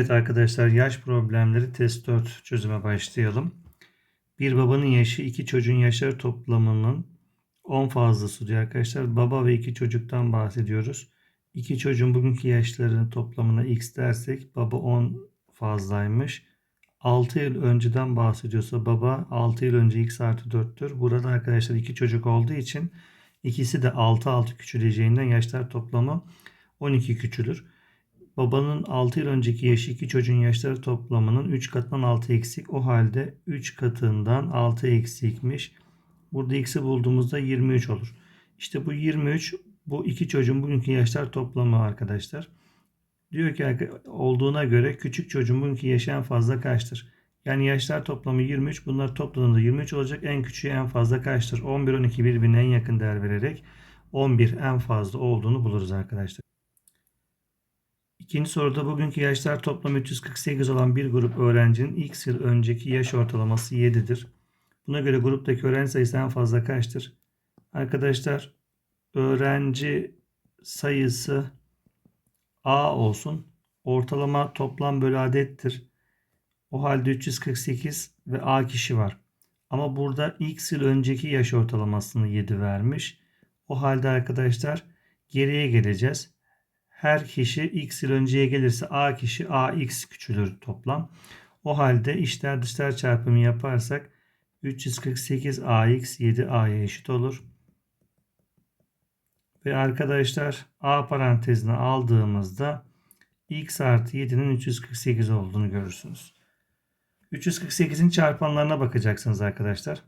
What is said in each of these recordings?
Evet arkadaşlar yaş problemleri test 4 çözüme başlayalım. Bir babanın yaşı iki çocuğun yaşları toplamının 10 fazlası diyor arkadaşlar. Baba ve iki çocuktan bahsediyoruz. İki çocuğun bugünkü yaşlarının toplamına x dersek baba 10 fazlaymış. 6 yıl önceden bahsediyorsa baba 6 yıl önce x artı 4'tür. Burada arkadaşlar iki çocuk olduğu için ikisi de 6 6 küçüleceğinden yaşlar toplamı 12 küçülür. Babanın 6 yıl önceki yaşı iki çocuğun yaşları toplamının 3 katından 6 eksik. O halde 3 katından 6 eksikmiş. Burada x'i bulduğumuzda 23 olur. İşte bu 23 bu iki çocuğun bugünkü yaşlar toplamı arkadaşlar. Diyor ki olduğuna göre küçük çocuğun bugünkü yaşı en fazla kaçtır? Yani yaşlar toplamı 23. Bunlar topladığında 23 olacak. En küçüğü en fazla kaçtır? 11, 12 birbirine en yakın değer vererek 11 en fazla olduğunu buluruz arkadaşlar. İkinci soruda bugünkü yaşlar toplamı 348 olan bir grup öğrencinin x yıl önceki yaş ortalaması 7'dir. Buna göre gruptaki öğrenci sayısı en fazla kaçtır? Arkadaşlar öğrenci sayısı A olsun. Ortalama toplam bölü adettir. O halde 348 ve A kişi var. Ama burada x yıl önceki yaş ortalamasını 7 vermiş. O halde arkadaşlar geriye geleceğiz. Her kişi x yıl önceye gelirse a kişi ax küçülür toplam. O halde içler dışlar çarpımı yaparsak 348 ax 7a'ya eşit olur. Ve arkadaşlar a parantezine aldığımızda x artı 7'nin 348 olduğunu görürsünüz. 348'in çarpanlarına bakacaksınız arkadaşlar.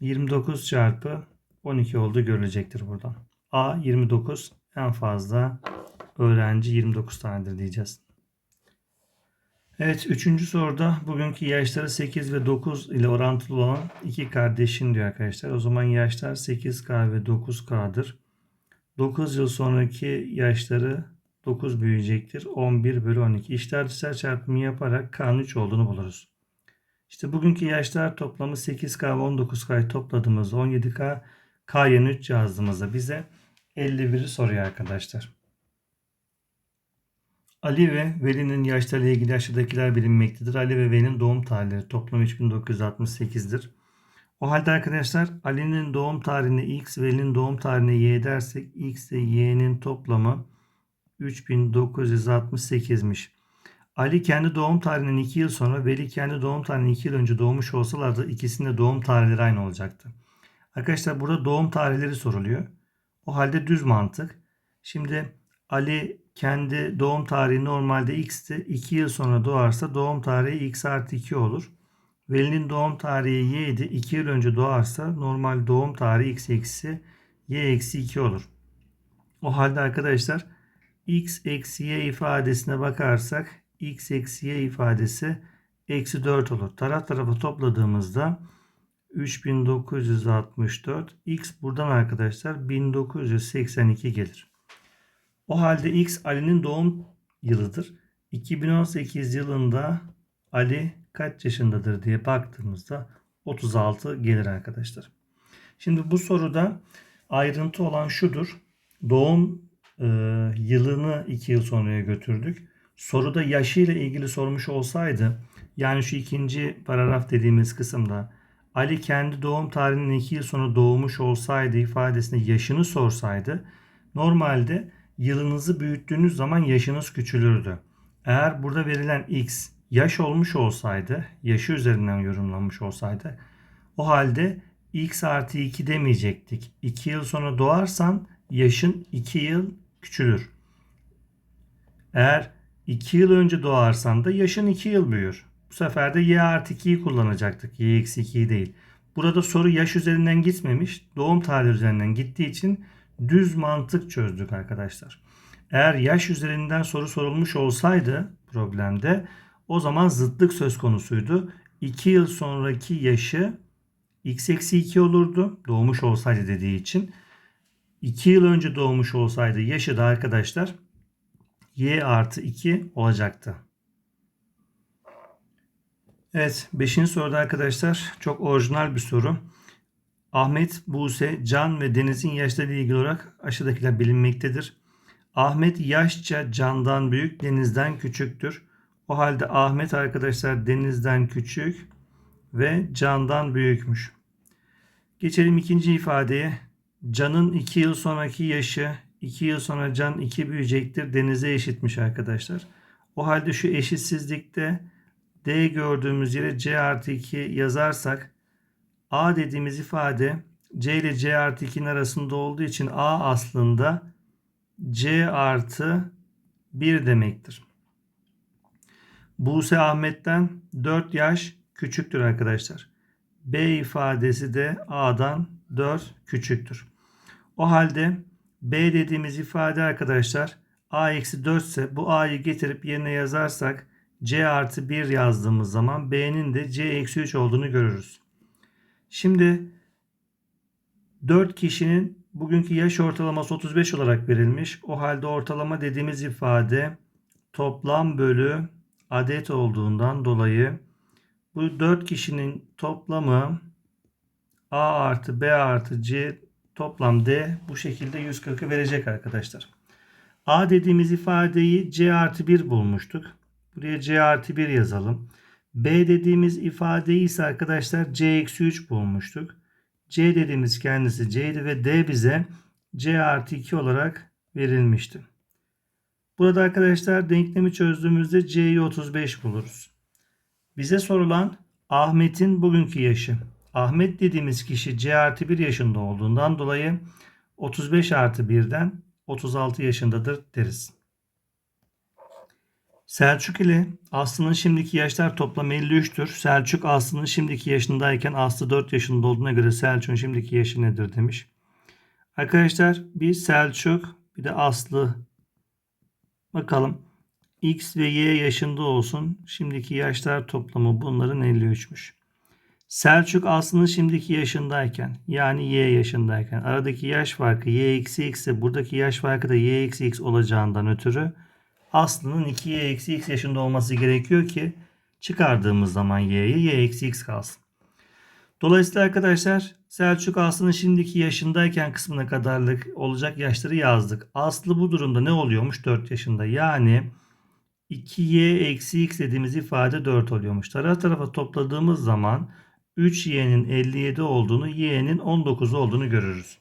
29 çarpı 12 olduğu görülecektir buradan. A 29 en fazla öğrenci 29 tanedir diyeceğiz. Evet üçüncü soruda bugünkü yaşları 8 ve 9 ile orantılı olan iki kardeşin diyor arkadaşlar. O zaman yaşlar 8K ve 9K'dır. 9 yıl sonraki yaşları 9 büyüyecektir. 11 bölü 12. İşler dışlar çarpımı yaparak K'nın 3 olduğunu buluruz. İşte bugünkü yaşlar toplamı 8K ve 19K'yı topladığımızda 17K K'ya 3 yazdığımızda bize 51'i soruyor arkadaşlar. Ali ve Veli'nin yaşlarıyla ilgili aşağıdakiler bilinmektedir. Ali ve Veli'nin doğum tarihleri toplam 3968'dir. O halde arkadaşlar Ali'nin doğum tarihine x, Veli'nin doğum tarihine y dersek x ile y'nin toplamı 3968'miş. Ali kendi doğum tarihinden 2 yıl sonra Veli kendi doğum tarihinden 2 yıl önce doğmuş olsalardı ikisinin de doğum tarihleri aynı olacaktı. Arkadaşlar burada doğum tarihleri soruluyor. O halde düz mantık. Şimdi Ali kendi doğum tarihi normalde x'ti. 2 yıl sonra doğarsa doğum tarihi x artı 2 olur. Veli'nin doğum tarihi y idi. 2 yıl önce doğarsa normal doğum tarihi x eksi y eksi 2 olur. O halde arkadaşlar x eksi y ifadesine bakarsak x eksi y ifadesi eksi 4 olur. Taraf tarafa topladığımızda 3964 x buradan arkadaşlar 1982 gelir. O halde X Ali'nin doğum yılıdır. 2018 yılında Ali kaç yaşındadır diye baktığımızda 36 gelir arkadaşlar. Şimdi bu soruda ayrıntı olan şudur. Doğum e, yılını 2 yıl sonraya götürdük. Soruda yaşıyla ilgili sormuş olsaydı yani şu ikinci paragraf dediğimiz kısımda Ali kendi doğum tarihinin 2 yıl sonra doğmuş olsaydı ifadesinde yaşını sorsaydı normalde yılınızı büyüttüğünüz zaman yaşınız küçülürdü. Eğer burada verilen x yaş olmuş olsaydı, yaşı üzerinden yorumlanmış olsaydı o halde x artı 2 demeyecektik. 2 yıl sonra doğarsan yaşın 2 yıl küçülür. Eğer 2 yıl önce doğarsan da yaşın 2 yıl büyür. Bu sefer de y artı 2'yi kullanacaktık. y eksi 2'yi değil. Burada soru yaş üzerinden gitmemiş. Doğum tarihi üzerinden gittiği için düz mantık çözdük arkadaşlar. Eğer yaş üzerinden soru sorulmuş olsaydı problemde o zaman zıtlık söz konusuydu. 2 yıl sonraki yaşı x eksi 2 olurdu. Doğmuş olsaydı dediği için. 2 yıl önce doğmuş olsaydı yaşı da arkadaşlar y artı 2 olacaktı. Evet 5. soruda arkadaşlar çok orijinal bir soru. Ahmet, Buse, Can ve Deniz'in yaşları ilgili olarak aşağıdakiler bilinmektedir. Ahmet yaşça Can'dan büyük, Deniz'den küçüktür. O halde Ahmet arkadaşlar Deniz'den küçük ve Can'dan büyükmüş. Geçelim ikinci ifadeye. Can'ın 2 yıl sonraki yaşı 2 yıl sonra Can 2 büyüyecektir. Deniz'e eşitmiş arkadaşlar. O halde şu eşitsizlikte D gördüğümüz yere C artı 2 yazarsak A dediğimiz ifade C ile C artı 2'nin arasında olduğu için A aslında C artı 1 demektir. Buse Ahmet'ten 4 yaş küçüktür arkadaşlar. B ifadesi de A'dan 4 küçüktür. O halde B dediğimiz ifade arkadaşlar A eksi 4 ise bu A'yı getirip yerine yazarsak C artı 1 yazdığımız zaman B'nin de C eksi 3 olduğunu görürüz. Şimdi 4 kişinin bugünkü yaş ortalaması 35 olarak verilmiş. O halde ortalama dediğimiz ifade toplam bölü adet olduğundan dolayı bu 4 kişinin toplamı A artı B artı C toplam D bu şekilde 140'ı verecek arkadaşlar. A dediğimiz ifadeyi C artı 1 bulmuştuk. Buraya C artı 1 yazalım. B dediğimiz ifadeyi ise arkadaşlar C eksi 3 bulmuştuk. C dediğimiz kendisi C'ydi ve D bize C artı 2 olarak verilmişti. Burada arkadaşlar denklemi çözdüğümüzde C'yi 35 buluruz. Bize sorulan Ahmet'in bugünkü yaşı. Ahmet dediğimiz kişi C artı 1 yaşında olduğundan dolayı 35 artı 1'den 36 yaşındadır deriz. Selçuk ile Aslı'nın şimdiki yaşlar toplamı 53'tür. Selçuk Aslı'nın şimdiki yaşındayken Aslı 4 yaşında olduğuna göre Selçuk'un şimdiki yaşı nedir demiş. Arkadaşlar bir Selçuk bir de Aslı bakalım. X ve Y yaşında olsun. Şimdiki yaşlar toplamı bunların 53'müş. Selçuk Aslı'nın şimdiki yaşındayken yani Y yaşındayken aradaki yaş farkı Y X ise buradaki yaş farkı da Y eksi X olacağından ötürü Aslı'nın 2Y eksi X yaşında olması gerekiyor ki çıkardığımız zaman Y'ye Y eksi X kalsın. Dolayısıyla arkadaşlar Selçuk Aslı'nın şimdiki yaşındayken kısmına kadarlık olacak yaşları yazdık. Aslı bu durumda ne oluyormuş 4 yaşında yani 2y eksi x dediğimiz ifade 4 oluyormuş. Taraf tarafa topladığımız zaman 3y'nin 57 olduğunu, y'nin 19 olduğunu görürüz.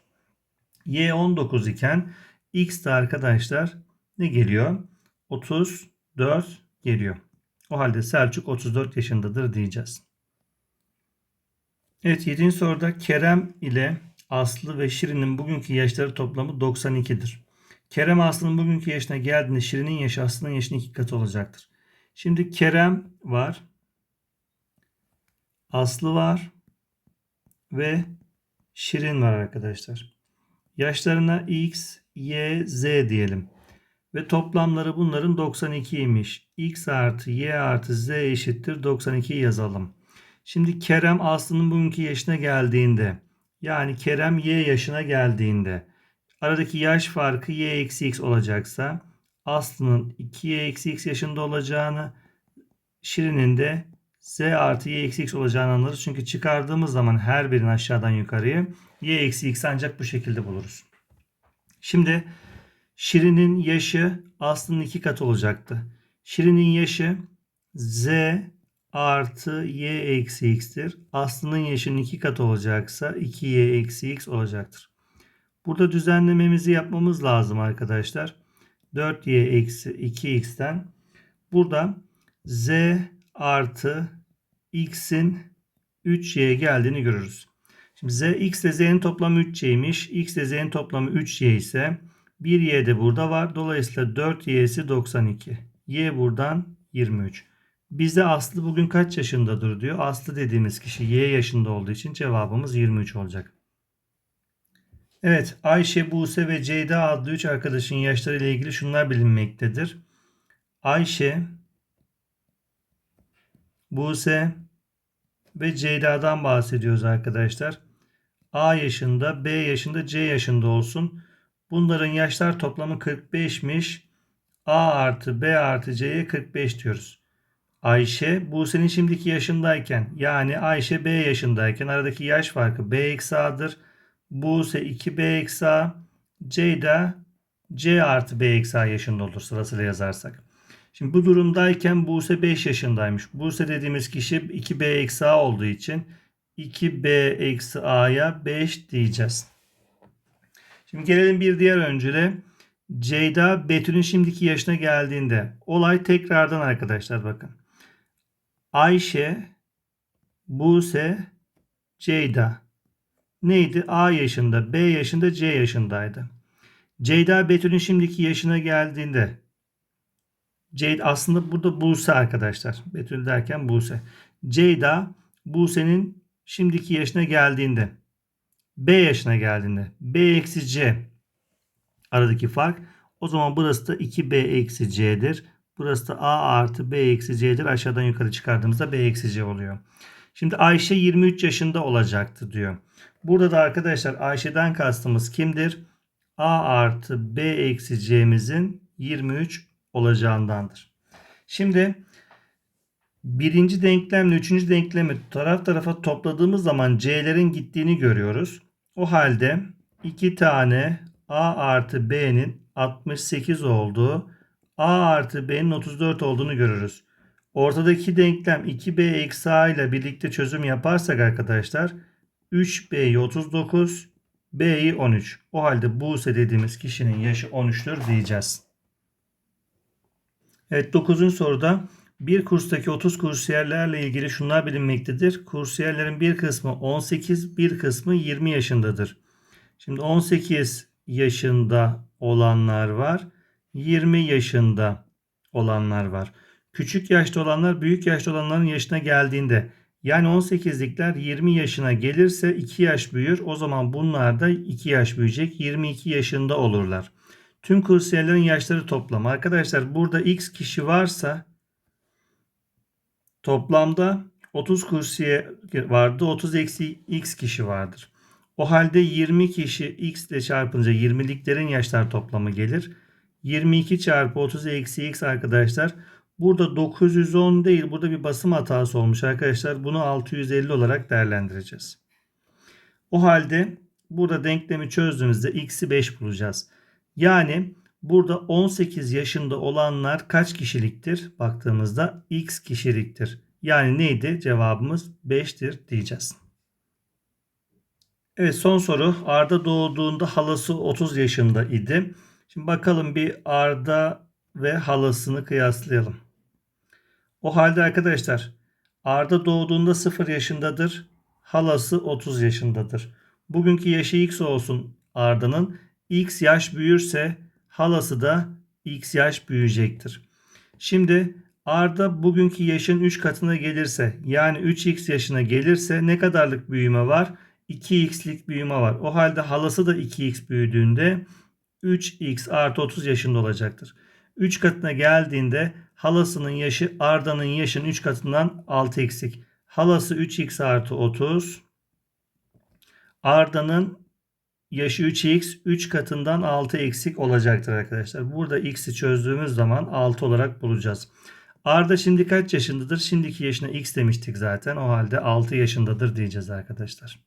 y 19 iken x de arkadaşlar ne geliyor? 34 geliyor. O halde Selçuk 34 yaşındadır diyeceğiz. Evet 7. soruda Kerem ile Aslı ve Şirin'in bugünkü yaşları toplamı 92'dir. Kerem Aslı'nın bugünkü yaşına geldiğinde Şirin'in yaşı Aslı'nın yaşının iki katı olacaktır. Şimdi Kerem var. Aslı var. Ve Şirin var arkadaşlar. Yaşlarına X, Y, Z diyelim. Ve toplamları bunların 92'ymiş. X artı Y artı Z eşittir 92 yazalım. Şimdi Kerem Aslı'nın bugünkü yaşına geldiğinde yani Kerem Y yaşına geldiğinde aradaki yaş farkı Y eksi X olacaksa Aslı'nın 2Y eksi X yaşında olacağını Şirin'in de Z artı Y eksi X olacağını anlarız. Çünkü çıkardığımız zaman her birini aşağıdan yukarıya Y eksi X ancak bu şekilde buluruz. Şimdi Şirin'in yaşı Aslı'nın iki katı olacaktı. Şirin'in yaşı Z artı Y eksi X'tir. Aslı'nın yaşının iki katı olacaksa 2Y eksi X olacaktır. Burada düzenlememizi yapmamız lazım arkadaşlar. 4Y eksi 2X'ten burada Z artı X'in 3Y geldiğini görürüz. Şimdi Z, X ile Z'nin toplamı 3Y'ymiş. X ile Z'nin toplamı 3Y ise 1Y de burada var. Dolayısıyla 4Y'si 92. Y buradan 23. Bize Aslı bugün kaç yaşındadır diyor. Aslı dediğimiz kişi Y yaşında olduğu için cevabımız 23 olacak. Evet Ayşe, Buse ve Ceyda adlı 3 arkadaşın yaşları ile ilgili şunlar bilinmektedir. Ayşe, Buse ve Ceyda'dan bahsediyoruz arkadaşlar. A yaşında, B yaşında, C yaşında olsun. Bunların yaşlar toplamı 45'miş. A artı B artı C'ye 45 diyoruz. Ayşe Buse'nin şimdiki yaşındayken yani Ayşe B yaşındayken aradaki yaş farkı B eksi A'dır. Buse 2B eksi A. Ceyda C artı B eksi A yaşında olur sırasıyla yazarsak. Şimdi bu durumdayken Buse 5 yaşındaymış. Buse dediğimiz kişi 2B eksi A olduğu için 2B eksi A'ya 5 diyeceğiz. Şimdi gelelim bir diğer öncüle. Ceyda Betül'ün şimdiki yaşına geldiğinde olay tekrardan arkadaşlar bakın. Ayşe, Buse, Ceyda. Neydi? A yaşında, B yaşında, C yaşındaydı. Ceyda Betül'ün şimdiki yaşına geldiğinde Ceyda aslında burada Buse arkadaşlar. Betül derken Buse. Ceyda Buse'nin şimdiki yaşına geldiğinde B yaşına geldiğinde B eksi C aradaki fark o zaman burası da 2B eksi C'dir. Burası da A artı B eksi C'dir. Aşağıdan yukarı çıkardığımızda B eksi C oluyor. Şimdi Ayşe 23 yaşında olacaktı diyor. Burada da arkadaşlar Ayşe'den kastımız kimdir? A artı B eksi C'mizin 23 olacağındandır. Şimdi birinci denklemle üçüncü denklemi taraf tarafa topladığımız zaman C'lerin gittiğini görüyoruz. O halde iki tane A artı B'nin 68 olduğu, A artı B'nin 34 olduğunu görürüz. Ortadaki denklem 2B eksi A ile birlikte çözüm yaparsak arkadaşlar 3B'yi 39, B'yi 13. O halde Buse dediğimiz kişinin yaşı 13'tür diyeceğiz. Evet 9. soruda bir kurstaki 30 kursiyerlerle ilgili şunlar bilinmektedir. Kursiyerlerin bir kısmı 18, bir kısmı 20 yaşındadır. Şimdi 18 yaşında olanlar var. 20 yaşında olanlar var. Küçük yaşta olanlar büyük yaşta olanların yaşına geldiğinde yani 18'likler 20 yaşına gelirse 2 yaş büyür. O zaman bunlar da 2 yaş büyüyecek. 22 yaşında olurlar. Tüm kursiyerlerin yaşları toplamı. Arkadaşlar burada x kişi varsa toplamda 30 kursiyer vardı. 30 eksi x kişi vardır. O halde 20 kişi x ile çarpınca 20'liklerin yaşlar toplamı gelir. 22 çarpı 30 eksi x arkadaşlar. Burada 910 değil. Burada bir basım hatası olmuş arkadaşlar. Bunu 650 olarak değerlendireceğiz. O halde burada denklemi çözdüğümüzde x'i 5 bulacağız. Yani burada 18 yaşında olanlar kaç kişiliktir? Baktığımızda x kişiliktir. Yani neydi? Cevabımız 5'tir diyeceğiz. Evet son soru. Arda doğduğunda halası 30 yaşında idi. Şimdi bakalım bir Arda ve halasını kıyaslayalım. O halde arkadaşlar Arda doğduğunda 0 yaşındadır. Halası 30 yaşındadır. Bugünkü yaşı x olsun Arda'nın. X yaş büyürse halası da x yaş büyüyecektir. Şimdi Arda bugünkü yaşın 3 katına gelirse yani 3x yaşına gelirse ne kadarlık büyüme var? 2x'lik büyüme var. O halde halası da 2x büyüdüğünde 3x artı 30 yaşında olacaktır. 3 katına geldiğinde halasının yaşı Arda'nın yaşının 3 katından 6 eksik. Halası 3x artı 30. Arda'nın yaşı 3x 3 katından 6 eksik olacaktır arkadaşlar. Burada x'i çözdüğümüz zaman 6 olarak bulacağız. Arda şimdi kaç yaşındadır? Şimdiki yaşına x demiştik zaten. O halde 6 yaşındadır diyeceğiz arkadaşlar.